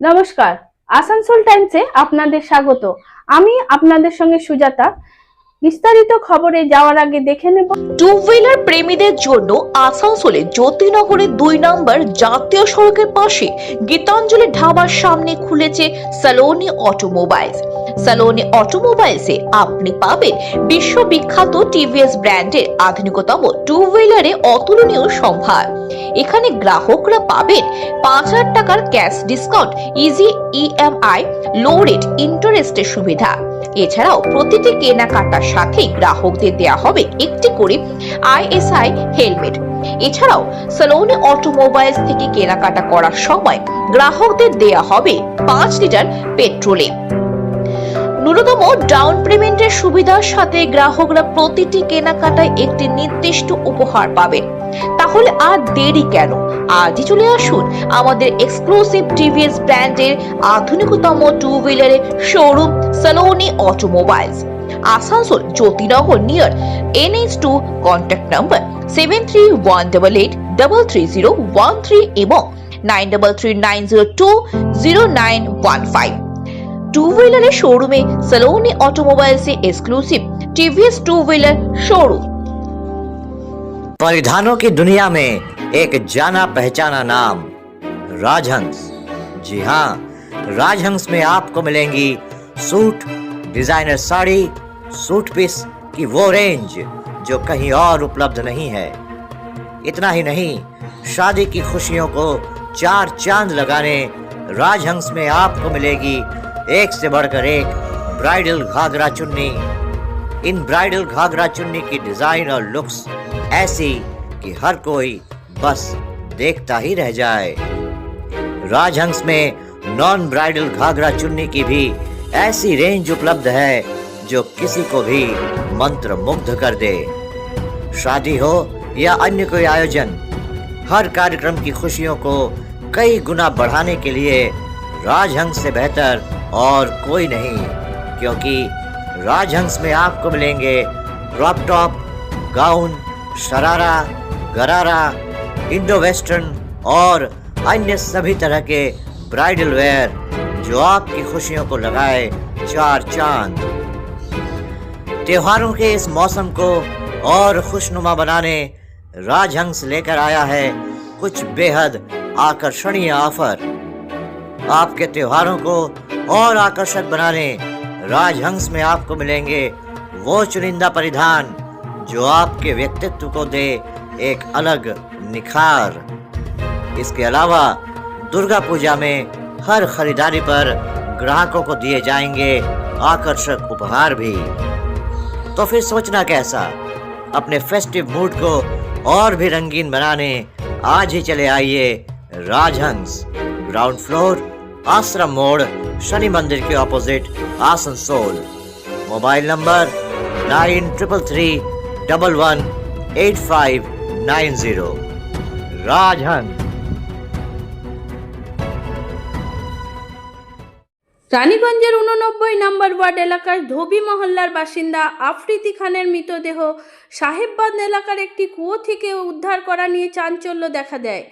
নমস্কার। আসানসোল টাইমসে আপনাদের স্বাগত। আমি আপনাদের সঙ্গে সুজাতা। বিস্তারিত খবরে যাওয়ার আগে দেখে নেব। টু হুইলার প্রেমীদের জন্য আসানসোলে জ্যোতিনগরের দুই নম্বর জাতীয় সড়কের পাশে গীতাঞ্জলি ঢাবার সামনে খুলেছে সালোনি অটোমোবাইলস। সালোনি অটোমোবাইলসে আপনি পাবেন বিশ্ববিখ্যাত টিভিএস ব্র্যান্ডের আধুনিকতম টু হুইলারে অতুলনীয় সম্ভার। এখানে গ্রাহকরা পাবেন পাঁচ হাজার টাকার cash discount, easy EMI, low rate ইন্টারেস্টের সুবিধা। এছাড়াও প্রতিটি কেনাকাটার সাথে গ্রাহকদের দেয়া হবে একটি করে আইএসআই হেলমেট। এছাড়াও সালোনি অটোমোবাইলস থেকে কেনাকাটা করার সময় গ্রাহকদের দেয়া হবে পাঁচ লিটার পেট্রোলে। ন্যূনতম ডাউন পেমেন্টের সুবিধার সাথে গ্রাহকরা প্রতিটি কেনাকাটায় একটি নির্দিষ্ট উপহার পাবেন। তাহলে আর দেরি কেন? আজই চলে আসুন আমাদের এক্সক্লুসিভ টিভিএস ব্র্যান্ডের আধুনিকতম two হুইলারের showroom Saloni automobiles. Asansol Jyotinagar near NH two contact number seven three one double eight double three zero one three এবং nine double three nine zero two zero nine one five two wheeler showroom Saloni automobile से exclusive TVS two wheeler showroom परिधानों की दुनिया में एक जाना पहचाना नाम राजहंस जी हाँ राजहंस में आपको मिलेंगी suit designer sari suit piece की वो रेंज जो कहीं और उपलब्ध नहीं है। इतना ही नहीं, शादी की खुशियों को चार चाँद लगाने राजहंस में आपको मिलेगी एक से बढ़कर एक ब्राइडल घाघरा चुन्नी। इन ब्राइडल घाघरा चुन्नी की डिज़ाइन और लुक्स ऐसी कि हर कोई बस देखता ही रह जाए। राजहंस में नॉन ब्राइडल घाघरा चुन्नी की भी ऐसी रेंज उपलब्ध है जो किसी को भी मंत्र मुग्ध कर दे। शादी हो या अन्य कोई आयोजन, हर कार्यक्रम की खुशियों को कई गुना बढ़ाने के लिए राजहंस से बेहतर और कोई नहीं, क्योंकि राजहंस में आपको मिलेंगे क्रॉप टॉप, गाउन, शरारा, गरारा इंडो वेस्टर्न और अन्य सभी तरह के ब्राइडल वेयर जो आपकी खुशियों को लगाए चार चाँद। त्योहारों के इस मौसम को और खुशनुमा बनाने राजहंस लेकर आया है कुछ बेहद आकर्षणीय ऑफ़र। आपके त्योहारों को और आकर्षक बनाने राजहंस में आपको मिलेंगे वो चुनिंदा परिधान जो आपके व्यक्तित्व को दे एक अलग निखार। इसके अलावा दुर्गा पूजा में हर खरीदारी पर ग्राहकों को दिए जाएँगे आकर्षक उपहार भी। तो फिर सोचना कैसा? अपने फेस्टिव मूड को और भी रंगीन बनाने, आज ही चले आइए राजहंस। ग्राउंड फ्लोर आश्रम मोड़, शनि मंदिर के opposite Asansol. Mobile number nine triple three double one eight five nine zero Rajhans. রানীগঞ্জের উননব্বই নম্বর ওয়ার্ড এলাকার ধোবি মহল্লার বাসিন্দা আফ্রিদি খানের মৃতদেহ সাহেববাদ এলাকার একটি কুয়ো থেকে উদ্ধার করা নিয়ে চাঞ্চল্য দেখা দেয়।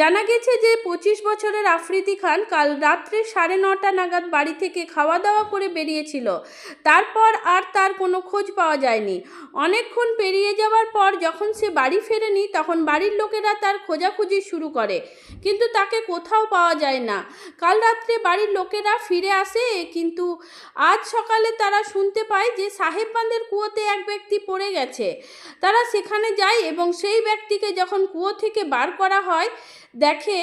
জানা গেছে যে পঁচিশ বছরের আফ্রিদি খান কাল রাত্রে সাড়ে নটা নাগাদ বাড়ি থেকে খাওয়া দাওয়া করে বেরিয়েছিল। তারপর আর তার কোনো খোঁজ পাওয়া যায়নি। অনেকক্ষণ পেরিয়ে যাওয়ার পর যখন সে বাড়ি ফেরেনি, তখন বাড়ির লোকেরা তার খোঁজাখুঁজি শুরু করে। কিন্তু তাকে কোথাও পাওয়া যায় না। কাল রাত্রে বাড়ির লোকেরা ফিরে আসে, কিন্তু আজ সকালে তারা শুনতে পায় যে সাহেববান্ধের কুয়োতে এক ব্যক্তি পড়ে গেছে। তারা সেখানে যায় এবং সেই ব্যক্তিকে যখন কুয়ো থেকে বার করা হয় দেখে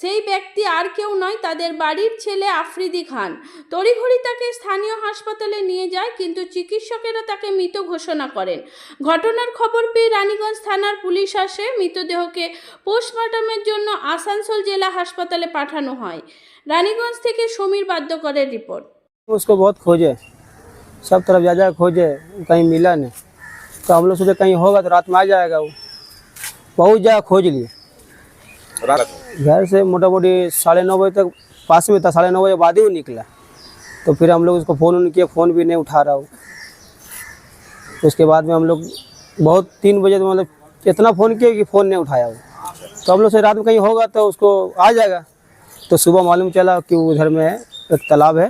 সেই ব্যক্তি আর কেউ নয় তাদের বাড়ির ছেলে আফ্রিদি খান তড়িঘড়ি তাকে স্থানীয় হাসপাতালে নিয়ে যায় কিন্তু চিকিৎসকেরা তাকে মৃত ঘোষণা করেন ঘটনার খবর পেয়ে রানীগঞ্জ থানার পুলিশ আসে মৃতদেহকে পোস্টমর্টমের জন্য আসানসোল জেলা হাসপাতালে পাঠানো হয় রানীগঞ্জ থেকে সমীর বাদ্যকরের রিপোর্ট उसको बहुत खोजे सब तरफ जा जा खोजे कहीं मिला नहीं तो हम लोग सोचे कहीं होगा तो रात में आ जाएगा वो बहुत जगह खोज लिए घर से मोटा मोटी साढ़े नौ बजे तक पास में था साढ़े नौ बजे बाद ही वो निकला। तो फिर हम लोग उसको फ़ोन उन किए फ़ोन भी नहीं उठा रहा वो। उसके बाद में हम लोग बहुत तीन बजे तो मतलब इतना फ़ोन किया कि फ़ोन नहीं उठाया वो। तो हम लोग से रात में कहीं होगा तो उसको आ जाएगा। तो सुबह मालूम चला कि उधर में एक तालाब है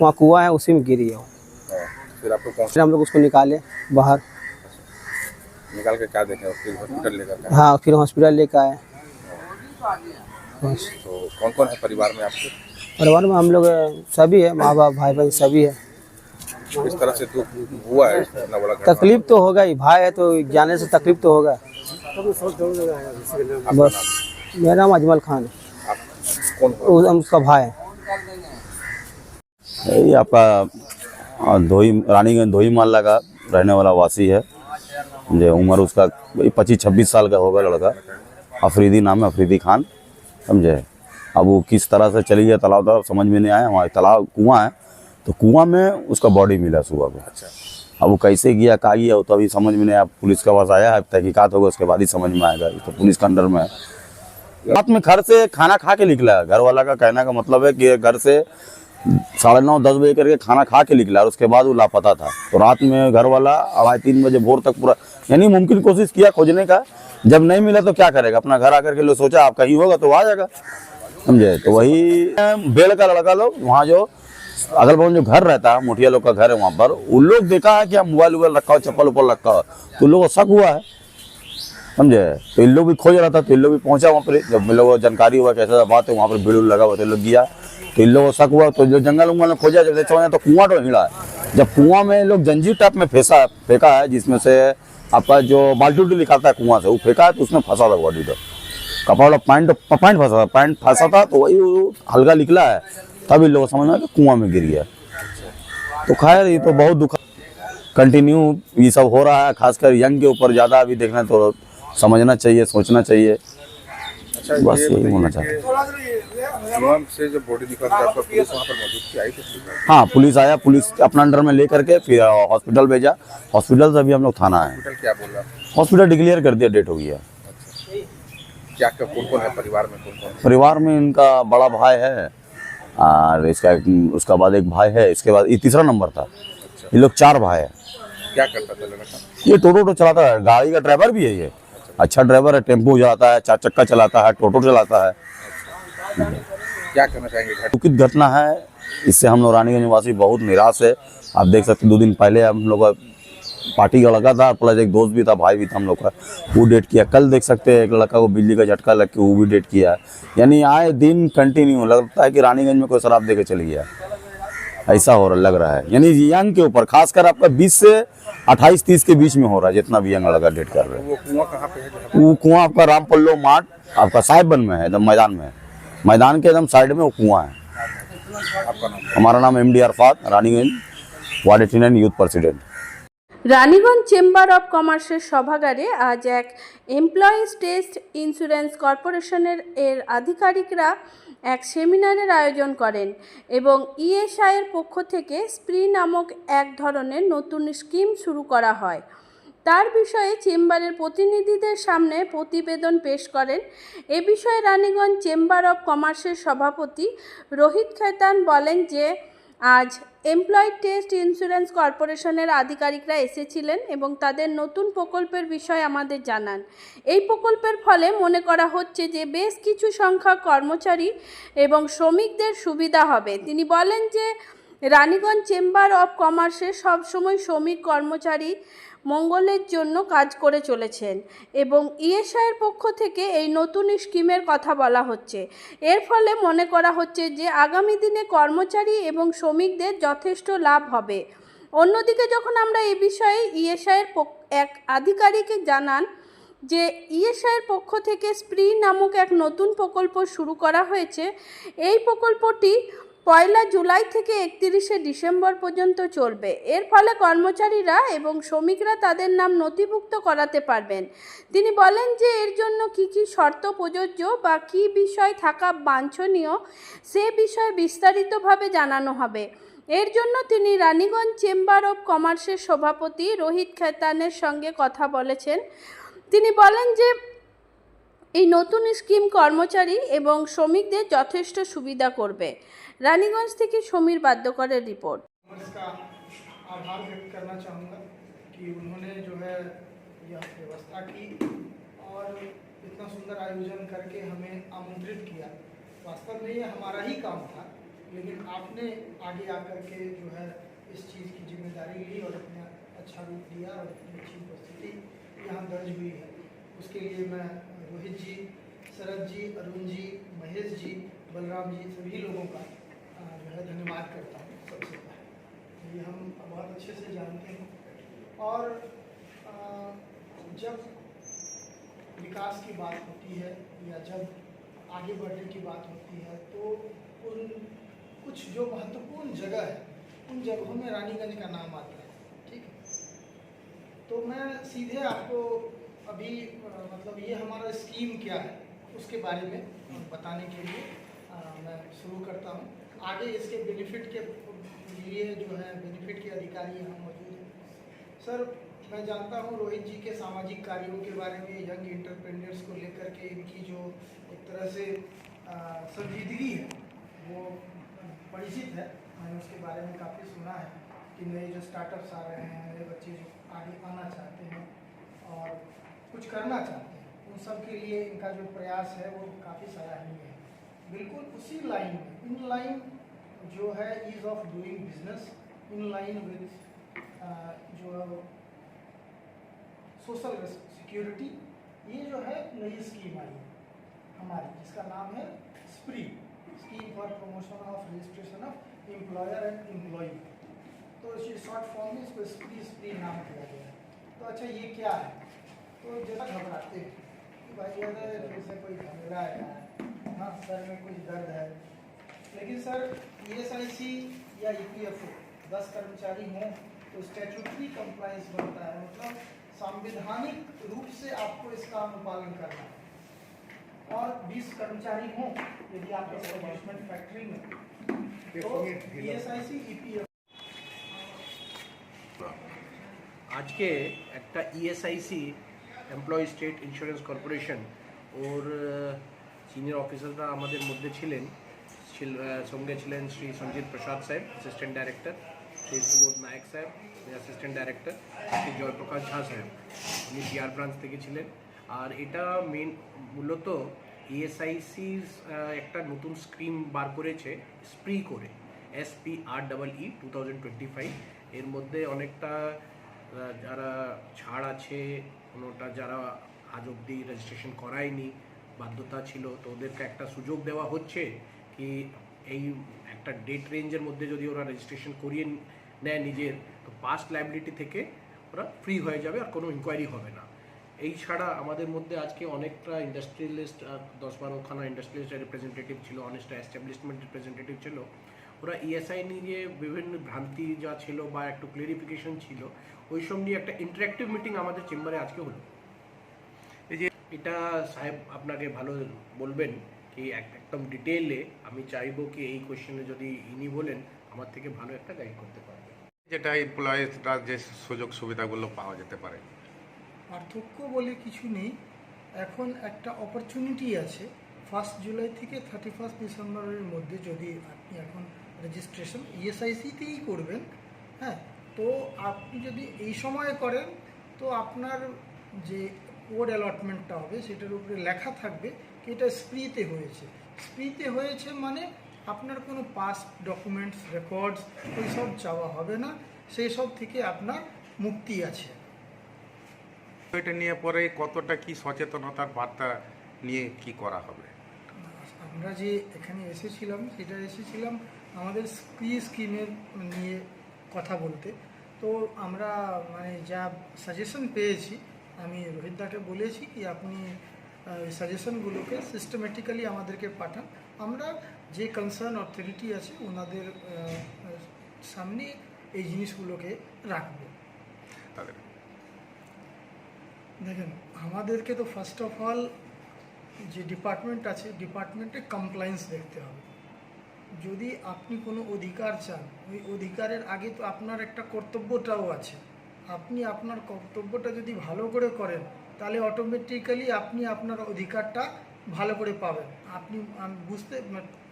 वहाँ कुआँ है उसी में गिरी है वो। हाँ, फिर आपको फिर हम लोग उसको निकाले बाहर। निकाल के क्या देखे हॉस्पिटल लेकर हाँ। फिर हॉस्पिटल लेकर आए। तो कौन कौन है परिवार में आपके? परिवार में हम लोग सभी है माँ बाप भाई बहन सभी है। किस तरह से दुख हुआ है इतना बड़ा तकलीफ़ तो होगा ही भाई है तो जाने से तकलीफ़ तो होगा। बस। मेरा नाम अजमल खान है। कौन हो? उसका भाई है। आपका धोई रानीगंज धोई मोहल्ला का रहने वाला वासी है। जो उम्र उसका पच्चीस छब्बीस साल का होगा लड़का। अफरीदी नाम है अफरीदी खान समझे? अब वो किस तरह से चली गया तालाब तरफ़ समझ में नहीं आया। वहाँ तालाब कुआँ है तो कुआँ में उसका बॉडी मिला सुबह को। अच्छा। अब वो कैसे गया कहाँ गया वो तो अभी समझ में नहीं आया। पुलिस के पास आया है तहकीकात होगा उसके बाद ही समझ में आएगा। तो पुलिस के अंडर में है। रात में घर से खाना खा के निकला घर वाला का कहने का मतलब है कि घर से साढ़े नौ दस बजे करके खाना खा के निकला और उसके बाद वो लापता था। तो रात में घर वाला अढ़ाई तीन बजे भोर तक पूरा यानी मुमकिन कोशिश किया खोजने का। जब नहीं मिला तो क्या करेगा? अपना घर आकर के लोग सोचा, आप कहीं होगा तो आ जाएगा। समझे? तो वही, बेल का लड़का लोग, वहाँ जो अगल बगल जो घर रहता है मुठिया लोग का घर है वहाँ पर, उन लोग देखा है कि हम मोबाइल उबाइल रखा हो, चप्पल उप्पल रखा हो तो उन लोगों को शक हुआ है। समझे? तो इन लोग भी खोज रहा था तो इन लोग भी पहुँचा वहाँ पर। जब इन लोगों को जानकारी हुआ कैसा बात है, वहाँ पर उड़ लगा हुआ तो लोग गया तो इन लोगों को शक हुआ। तो जो जंगल उंगल में खोजा जब देखा तो कुआँ तो हिड़ा है। जब कुआँ में लोग जंजीर टाइप में फेंसा, फेंका है, जिसमें से आपका जो बाल्टी निकालता है कुआँ से, वो फेंका है तो उसमें फंसा था बॉडी तो कपड़ा वाला पैंट पैंट फंसा था पैंट फंसा था तो वही हल्का निकला है। तभी लोग समझ में आया कुआँ में गिर गया। तो खैर, ये तो बहुत दुख कंटिन्यू ये सब हो रहा है, खासकर यंग के ऊपर ज़्यादा अभी देखना तो समझना चाहिए, सोचना चाहिए। अच्छा बस यही होना पुलिस? हाँ। पुलिस आया पुलिस अपना अंडर में लेकर के फिर हॉस्पिटल भेजा। हॉस्पिटल से अभी हम लोग थाना आए। हॉस्पिटल क्या बोल? रहा हॉस्पिटल डिक्लेयर कर दिया डेट हो गया। क्या क्या कौन कौन है परिवार में कौन कौन परिवार में इनका बड़ा भाई है। और इसका उसका बाद एक भाई है इसके बाद ये तीसरा नंबर था। ये लोग चार भाई है। क्या करता था लड़का? ये टोटो टो चलाता है गाड़ी का ड्राइवर भी है ये। अच्छा ड्राइवर है टेंपो चलाता है चार चक्का चलाता है टोटो चलाता है। क्या करना चाहेंगे दुखित घटना है इससे हम लोग रानीगंज निवासी बहुत निराश है। आप देख सकते हैं, दो दिन पहले हम लोग का पार्टी का लगा था प्लस एक दोस्त भी था भाई भी था हम लोग का। वो डेट किया। कल देख सकते हैं एक लड़का को बिजली का झटका लग के वो भी डेट किया है। यानी आए दिन कंटिन्यू लगता है कि रानीगंज में कोई शराब दे के चली गया। ऐसा हो रहा लग रहा है यानी यंग के ऊपर खासकर आपका 20 से 28 30 के बीच में हो रहा है जितना भी यंग लड़का डेट कर रहे हैं वो कुआं कहाँ पे है जहाँ वो कुआं आपका रामपल्लो मार्ट आपका साहिबन में है एकदम मैदान में है मैदान के एकदम साइड में वो कुआं है पे आपका नाम हमारा नाम M D Arafat Raniganj ward eighty youth president Raniganj chamber of কমার্সের সভাগারে আজ এক এমপ্লয়িজ টেস্ট ইন্স্যুরেন্স কর্পোরেশনের এর আধিকারিকরা এক সেমিনারের আয়োজন করেন এবং ইএসআইয়ের পক্ষ থেকে স্প্রি নামক এক ধরনের নতুন স্কিম শুরু করা হয়। তার বিষয়ে চেম্বারের প্রতিনিধিদের সামনে প্রতিবেদন পেশ করেন। এ বিষয়ে রানীগঞ্জ চেম্বার অব কমার্সের সভাপতি রোহিত খেতান বলেন যে, আজ এমপ্লয়ি টেস্ট ইন্স্যুরেন্স কর্পোরেশনের আধিকারিকরা এসেছিলেন এবং তাদের নতুন প্রকল্পের বিষয়ে আমাদের জানান। এই প্রকল্পের ফলে মনে করা হচ্ছে যে বেশ কিছু সংখ্যা কর্মচারী এবং শ্রমিকদের সুবিধা হবে। তিনি বলেন যে, রানীগঞ্জ চেম্বার অফ কমার্সে সবসময় শ্রমিক কর্মচারী মঙ্গলের জন্য কাজ করে চলেছেন এবং ইএসআইয়ের পক্ষ থেকে এই নতুন স্কিমের কথা বলা হচ্ছে। এর ফলে মনে করা হচ্ছে যে আগামী দিনে কর্মচারী এবং শ্রমিকদের যথেষ্ট লাভ হবে। অন্যদিকে যখন আমরা এই বিষয়ে ইএসআইয়ের এক আধিকারিক জানান যে ইএসআইয়ের পক্ষ থেকে স্প্রি নামক এক নতুন প্রকল্প শুরু করা হয়েছে, এই প্রকল্পটি পয়লা জুলাই থেকে একত্রিশে ডিসেম্বর পর্যন্ত চলবে। এর ফলে কর্মচারীরা এবং শ্রমিকরা তাদের নাম নথিভুক্ত করাতে পারবেন। তিনি বলেন যে এর জন্য কি কি শর্ত প্রযোজ্য বা কী বিষয় থাকা বাঞ্ছনীয় সে বিষয়ে বিস্তারিতভাবে জানানো হবে। এর জন্য তিনি রানীগঞ্জ চেম্বার অব কমার্সের সভাপতি রোহিত খেতানের সঙ্গে কথা বলেছেন। তিনি বলেন যে এই নতুন স্কিম কর্মচারী এবং শ্রমিকদের যথেষ্ট সুবিধা করবে রানীগঞ্জ থেকে সমীর বাদ্যকরের রিপোর্ট इसका आभार व्यक्त करना चाहूँगा कि उन्होंने जो है यह व्यवस्था की और इतना सुंदर आयोजन करके हमें आमंत्रित किया वास्तव में ये हमारा ही काम था लेकिन आपने आगे आकर के जो है इस चीज़ की जिम्मेदारी ली और अपना अच्छा रूप दिया और अपनी अच्छी उपस्थिति यहाँ दर्ज हुई है उसके लिए मैं रोहित जी शरद जी अरुण जी महेश जी बलराम जी सभी लोगों का जो है धन्यवाद करता हूँ सबसे पहले। ये हम बहुत अच्छे से जानते हैं। और जब विकास की बात होती है या जब आगे बढ़ने की बात होती है तो उन कुछ जो महत्वपूर्ण जगह है, उन जगहों में रानीगंज का नाम आता है, ठीक है? तो मैं सीधे आपको अभी मतलब ये हमारा स्कीम क्या है, उसके बारे में बताने के लिए मैं शुरू करता हूँ। आगे इसके बेनिफिट के लिए जो है बेनिफिट के अधिकारी यहाँ मौजूद हैं। सर, मैं जानता हूँ रोहित जी के सामाजिक कार्यों के बारे में, यंग इंटरप्रेन्योर्स को लेकर के इनकी जो एक तरह से संजीदगी है, वो परिचित है। मैंने उसके बारे में काफ़ी सुना है कि नए जो स्टार्टअप्स आ रहे हैं, नए बच्चे जो आगे आना चाहते हैं और कुछ करना चाहते हैं। उन सब के लिए इनका जो प्रयास है, वो काफ़ी सराहनीय है बिल्कुल उसी लाइन में इन लाइन जो है ease of doing business in line with जो सोशल सिक्योरिटी ये जो है, नई स्कीम आई है हमारी, जिसका नाम है spree scheme for promotion of registration of employer and employee तो इसी शॉर्ट फॉर्म में इसको स्प्री स्प्री नाम दिया गया है। तो अच्छा ये क्या है? तो जरा घबराते हैं कि भाई अगर फिर से कोई झमेला है यार हाँ सर में कुछ दर्द है लेकिन सर ई एस आई सी या ई पी एफ ओ दस कर्मचारी हों तो स्टैचूटरी कंप्लाइंस बनता है मतलब संवैधानिक रूप से आपको इसका अनुपालन करना है और 20 कर्मचारी हों यदि आप एस्टेब्लिशमेंट फैक्ट्री में तो E S I C E P F আজকে একটা E ESIC employee state insurance corporation ওর সিনিয়র অফিসাররা আমাদের মধ্যে ছিলেন। সঙ্গে ছিলেন শ্রী সঞ্জিত প্রসাদ সাহেব অ্যাসিস্ট্যান্ট ডাইরেক্টর শ্রী সুবোধ নায়ক সাহেব অ্যাসিস্ট্যান্ট ডাইরেক্টর শ্রী জয়প্রকাশ ঝা সাহেব উনি বিআর ব্রাঞ্চ থেকে ছিলেন। আর এটা মেন মূলত ইএসআইসির একটা নতুন স্কিম বার করেছে স্প্রি করে S P R double E two twenty five এর মধ্যে অনেকটা যারা ছাড় আছে, কোনোটা যারা আজ অবধি রেজিস্ট্রেশন করায়নি, বাধ্যতা ছিল, তো ওদেরকে একটা সুযোগ দেওয়া হচ্ছে কি এই একটা ডেট রেঞ্জের মধ্যে যদি ওরা রেজিস্ট্রেশন করিয়ে নেয় নিজের, তো পাস্ট লাইবিলিটি থেকে ওরা ফ্রি হয়ে যাবে আর কোনো ইনকোয়ারি হবে না। এই ছাড়া আমাদের মধ্যে আজকে অনেকটা ইন্ডাস্ট্রিয়ালিস্ট দশ বারোখানা ইন্ডাস্ট্রিয়ালিস্ট রিপ্রেজেন্টেটিভ ছিল, অনেকটা এস্টাবলিশমেন্ট রিপ্রেজেন্টেটিভ ছিল। ওরা ইএসআই নিয়ে বিভিন্ন ভ্রান্তি যা ছিল বা একটু ক্লিয়ারিফিকেশন ছিল ওই সব নিয়ে একটা ইন্টারাক্টিভ মিটিং আমাদের চেম্বারে আজকে হলো। এই যে এটা সাহেব আপনাকে ভালো বলবেন কি এক- একদম ডিটেইলে আমি চাইব কি এই কোয়েশ্চেনে যদি ইনি বলেন আমার থেকে ভালো একটা গাইড করতে পারবে। যেটা এমপ্লয়িজরা যে সুযোগ সুবিধাগুলো পাওয়া যেতে পারে। পার্থক্য বলে কিছু নেই। এখন একটা অপরচুনিটি আছে। ফার্স্ট জুলাই থেকে থার্টি ফার্স্ট ডিসেম্বরের মধ্যে যদি আপনি এখন রেজিস্ট্রেশন ইএসআইসিতেই করবেন হ্যাঁ? তো আপনি যদি এই সময়ে করেন তো আপনার যে কোড অ্যালটমেন্টটা হবে সেটার উপরে লেখা থাকবে কি এটা স্প্রিতে হয়েছে। স্প্রিতে হয়েছে মানে আপনার কোনো পাস্ট ডকুমেন্টস রেকর্ডস ওই সব চাওয়া হবে না সেই সব থেকে আপনার মুক্তি আছে। এটা নিয়ে পরে কতটা কি সচেতনতার বার্তা নিয়ে কি করা হবে? আমরা যে এখানে এসেছিলাম সেটা এসেছিলাম আমাদের স্প্রি স্কিমের নিয়ে কথা বলতে। তো আমরা মানে যা সাজেশন পেয়েছি আমি রোহিতদাকে বলেছি কি আপনি সাজেশনগুলোকে সিস্টেমেটিক্যালি আমাদেরকে পাঠান। আমরা যে কনসার্ন অথরিটি আছে ওনাদের সামনে এই জিনিসগুলোকে রাখব। দেখেন আমাদেরকে তো ফার্স্ট অফ অল যে ডিপার্টমেন্ট আছে ডিপার্টমেন্টে কমপ্লায়েন্স দেখতে হবে। যদি আপনি কোনো অধিকার চান, ওই অধিকারের আগে তো আপনার একটা কর্তব্যটাও আছে। আপনি আপনার কর্তব্যটা যদি ভালো করে করেন, তাহলে অটোমেটিক্যালি আপনি আপনার অধিকারটা ভালো করে পাবেন। আপনি বুঝতে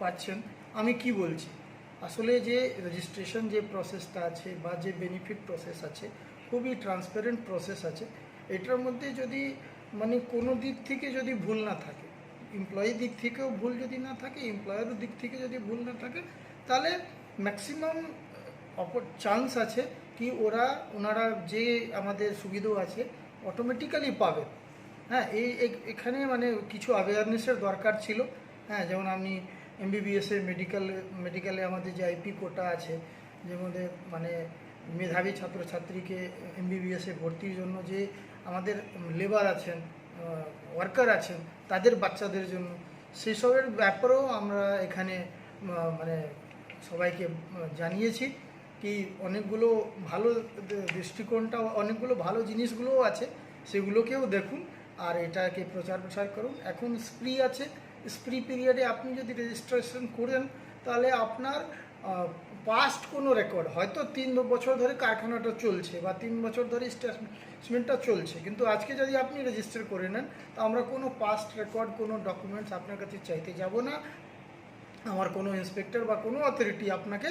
পারছেন আমি কি বলছি? আসলে যে রেজিস্ট্রেশন যে প্রসেসটা আছে বা যে বেনিফিট প্রসেস আছে, খুবই ট্রান্সপারেন্ট প্রসেস আছে। এটার মধ্যে যদি মানে কোনো দিক থেকে যদি ভুল না থাকে এমপ্লয়ি দিক থেকেও ভুল যদি না থাকে এমপ্লয়ারের দিক থেকে যদি ভুল না থাকে, তাহলে ম্যাক্সিমাম অপর চান্স আছে কি ওরা, ওনারা যে আমাদের সুবিধা আছে অটোমেটিক্যালি পাবে। হ্যাঁ এই এখানে মানে কিছু অ্যাওয়ারনেসের দরকার ছিল। হ্যাঁ যেমন আমি এমবিবিএসের মেডিকেল মেডিকেলে আমাদের যে আইপি কোটা আছে, যে মধ্যে মানে মেধাবী ছাত্রছাত্রীকে এমবিবিএসে ভর্তির জন্য যে আমাদের লেবার আছেন ওয়ার্কার আছেন, তাদের বাচ্চাদের জন্য। সেসবের ব্যাপারেও আমরা এখানে মানে সবাইকে জানিয়েছি কি অনেকগুলো ভালো দৃষ্টিকোণটা, অনেকগুলো ভালো জিনিসগুলোও আছে, সেগুলোকেও দেখুন আর এটাকে প্রচার প্রসার করুন। এখন স্প্রি আছে, স্প্রি পিরিয়ডে আপনি যদি রেজিস্ট্রেশন করেন, তাহলে আপনার পাস্ট কোনো রেকর্ড হয়তো তিন বছর ধরে কারখানাটা চলছে বা তিন বছর ধরে স্টেটমেন্টটা চলছে, কিন্তু আজকে যদি আপনি রেজিস্টার করে নেন, তো আমরা কোনো পাস্ট রেকর্ড কোনো ডকুমেন্টস আপনার কাছে চাইতে যাব না। আমার কোনো ইন্সপেক্টর বা কোনো অথরিটি আপনাকে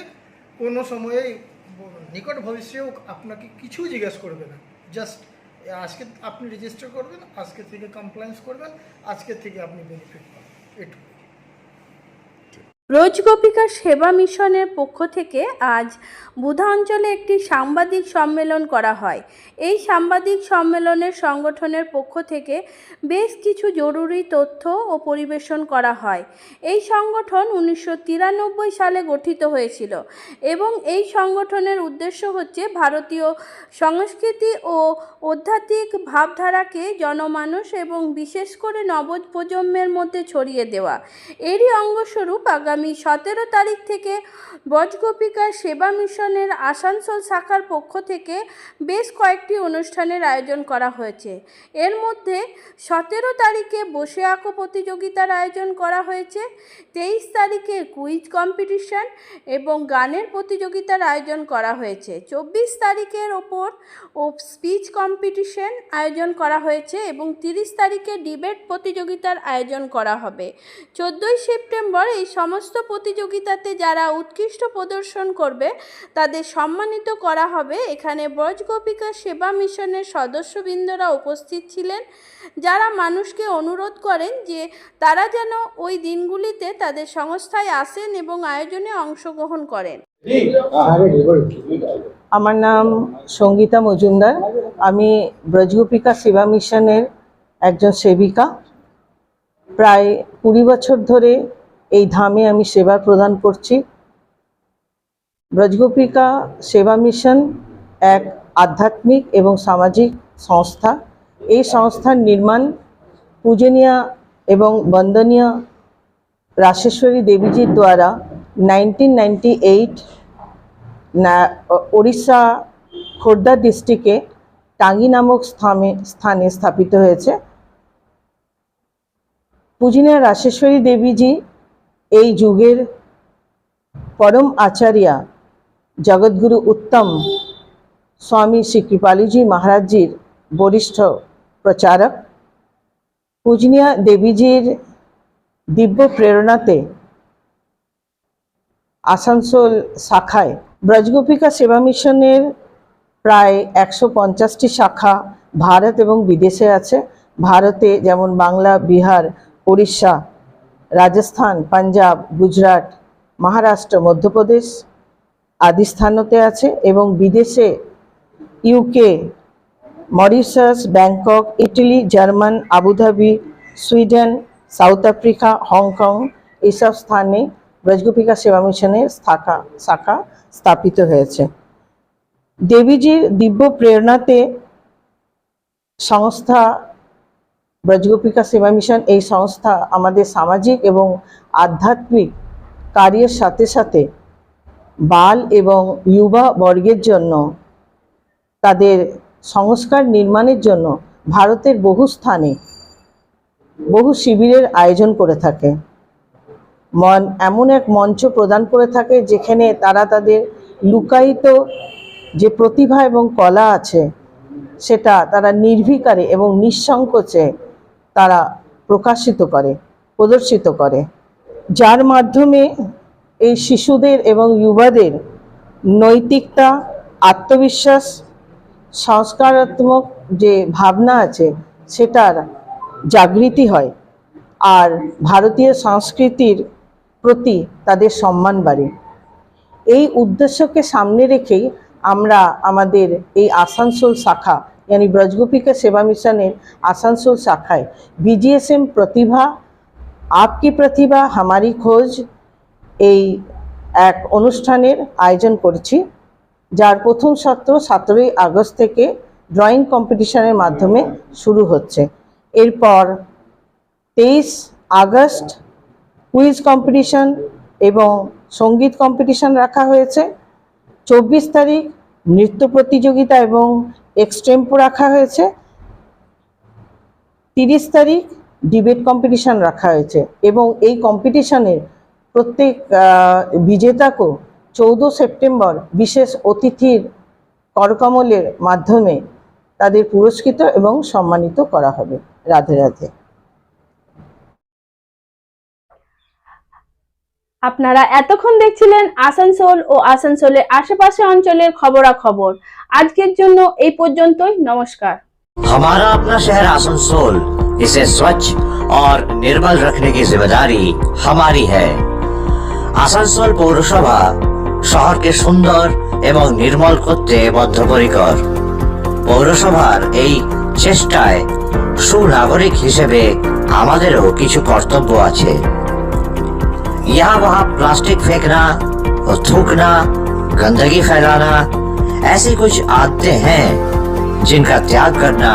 কোনো সময়ে নিকট ভবিষ্যেও আপনাকে কিছু জিজ্ঞেস করবে না। জাস্ট আজকে আপনি রেজিস্টার করবেন, আজকে থেকে কমপ্লায়েন্স করবেন, আজকে থেকে আপনি বেনিফিট পাবেন। এটুকু। রোজগোপিকা সেবা মিশনের পক্ষ থেকে আজ বুধা অঞ্চলে একটি সাংবাদিক সম্মেলন করা হয়। এই সাংবাদিক সম্মেলনের সংগঠনের পক্ষ থেকে বেশ কিছু জরুরি তথ্য ও পরিবেশন করা হয়। এই সংগঠন উনিশশো তিরানব্বই সালে গঠিত হয়েছিল এবং এই সংগঠনের উদ্দেশ্য হচ্ছে ভারতীয় সংস্কৃতি ও আধ্যাত্মিক ভাবধারাকে জনমানুষ এবং বিশেষ করে নবপ্রজন্মের মধ্যে ছড়িয়ে দেওয়া। এরই অঙ্গস্বরূপ আগামী সতেরো তারিখ থেকে বজগোপিকা সেবা মিশনের আসানসোল শাখার পক্ষ থেকে বেশ কয়েকটি অনুষ্ঠানের আয়োজন করা হয়েছে। এর মধ্যে সতেরো তারিখে বসে আঁকো প্রতিযোগিতার আয়োজন করা হয়েছে, তেইশ তারিখে কুইজ কম্পিটিশন এবং গানের প্রতিযোগিতার আয়োজন করা হয়েছে, চব্বিশ তারিখের ওপর ও স্পিচ কম্পিটিশন আয়োজন করা হয়েছে এবং তিরিশ তারিখে ডিবেট প্রতিযোগিতার আয়োজন করা হবে। চোদ্দোই সেপ্টেম্বর এই সমস্ত প্রতিযোগিতাতে যারা উৎকৃষ্ট প্রদর্শন করবে, তাদের সম্মানিত করা হবে। এখানে ব্রজগোপিকা সেবা মিশনের সদস্যবৃন্দরা উপস্থিত ছিলেন। যারা মানুষকে অনুরোধ করেন যে তারা যেন ওই দিনগুলিতে তাদের সংস্থায় আসেন এবং আয়োজনে অংশগ্রহণ করেন। আমার নাম সঙ্গীতা মজুমদার। আমি ব্রজগোপিকা সেবা মিশনের একজন সেবিকা। প্রায় কুড়ি বছর ধরে এই ধামে আমি সেবা প্রদান করছি। ব্রজগোপিকা সেবা মিশন এক আধ্যাত্মিক এবং সামাজিক সংস্থা। এই সংস্থার নির্মাণ পূজনীয় এবং বন্দনীয় রাশেশ্বরী দেবীজির দ্বারা nineteen ninety eight Odisha Khordha ডিস্ট্রিক্টে টাঙ্গি নামক স্থানে স্থানে স্থাপিত হয়েছে। পূজনীয় রাশেশ্বরী দেবীজি এই যুগের পরম আচার্যা জগৎগুরু উত্তম স্বামী শ্রী কৃপালীজি মহারাজজির বরিষ্ঠ প্রচারক, পূজনীয় দেবীজির দিব্য প্রেরণাতে আসানসোল শাখায় ব্রজগোপিকা সেবা মিশনের প্রায় একশো পঞ্চাশটি শাখা ভারত এবং বিদেশে আছে। ভারতে যেমন বাংলা, বিহার উড়িষ্যা রাজস্থান, পাঞ্জাব, গুজরাট, মহারাষ্ট্র, মধ্যপ্রদেশ আদি স্থানতে আছে এবং বিদেশে UK Mauritius Bangkok Italy German Abu Dhabi Sweden South Africa Hong Kong এইসব স্থানে ব্রজগোপিকা সেবা মিশনের শাখা শাখা স্থাপিত হয়েছে। দেবীজির দিব্য প্রেরণাতে সংস্থা ব্রজগোপিকা সেবা মিশন এই সংস্থা আমাদের সামাজিক এবং আধ্যাত্মিক কার্যের সাথে সাথে বাল এবং যুবা বর্গের জন্য, তাদের সংস্কার নির্মাণের জন্য ভারতের বহু স্থানে বহু শিবিরের আয়োজন করে থাকে। মন এমন এক মঞ্চ প্রদান করে থাকে যেখানে তারা তাদের লুকায়িত যে প্রতিভা এবং কলা আছে, সেটা তারা নির্বিকারে এবং নিঃসংকোচে তারা প্রকাশিত করে, প্রদর্শিত করে। যার মাধ্যমে এই শিশুদের এবং যুবাদের নৈতিকতা, আত্মবিশ্বাস, সংস্কারাত্মক যে ভাবনা আছে, সেটার জাগৃতি হয় আর ভারতীয় সংস্কৃতির প্রতি তাদের সম্মান বাড়ে। এই উদ্দেশ্যকে সামনে রেখেই আমরা আমাদের এই আসানসোল শাখা यानी ব্রজগোপিকা সেবা মিশনের আসানসোল শাখায় বিজিএসএম প্রতিভা আপকি প্রতিভা হামারি খোঁজ এই এক অনুষ্ঠানের আয়োজন করছি, যার প্রথম সত্র সতেরোই আগস্ট থেকে ড্রয়িং কম্পিটিশনের মাধ্যমে শুরু হচ্ছে। এরপর তেইশ আগস্ট কুইজ কম্পিটিশন এবং সংগীত কম্পিটিশন রাখা হয়েছে। চব্বিশ তারিখ নৃত্য প্রতিযোগিতা এবং এক্সটেম্পো রাখা হয়েছে। তিরিশ তারিখ ডিবেট কম্পিটিশন রাখা হয়েছে এবং এই কম্পিটিশনের প্রত্যেক বিজেতাকেও চৌদ্দ সেপ্টেম্বর বিশেষ অতিথির করকমলের মাধ্যমে তাদের পুরস্কৃত এবং সম্মানিত করা হবে। রাধে রাধে। আপনারা এতক্ষণ দেখছিলেন আসানসোল ও আসানসোলের আশেপাশে অঞ্চলের খবরাখবর আজকের জন্য এই পর্যন্তই নমস্কার हमारा अपना शहर आसनसोल इसे स्वच्छ और निर्मल रखने की जिम्मेदारी हमारी है আসানসোল পৌরসভা শহরকে সুন্দর এবং নির্মল করতে বদ্ধপরিকর পৌরসভার এই চেষ্টায় সুনাগরিক হিসেবে আমাদেরও কিছু কর্তব্য আছে यहाँ वहाँ प्लास्टिक फेंकना और थूकना गंदगी फैलाना ऐसी कुछ आदतें हैं जिनका त्याग करना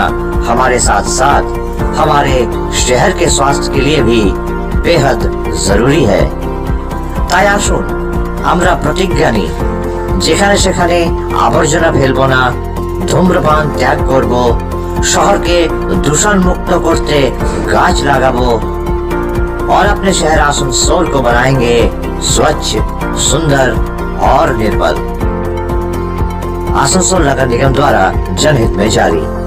हमारे साथ साथ हमारे शहर के स्वास्थ्य के लिए भी बेहद जरूरी है তাই আসুন আমরা প্রতিজ্ঞা নিই যেখানে সেখানে আবর্জনা ফেলবো না ধূম্রপান ত্যাগ করব শহরকে দূষণ মুক্ত করতে গাছ লাগাবো और अपने शहर आसनसोल को बनाएँगे स्वच्छ, सुंदर और निर्मल आसनसोल नगर निगम द्वारा जनहित में जारी।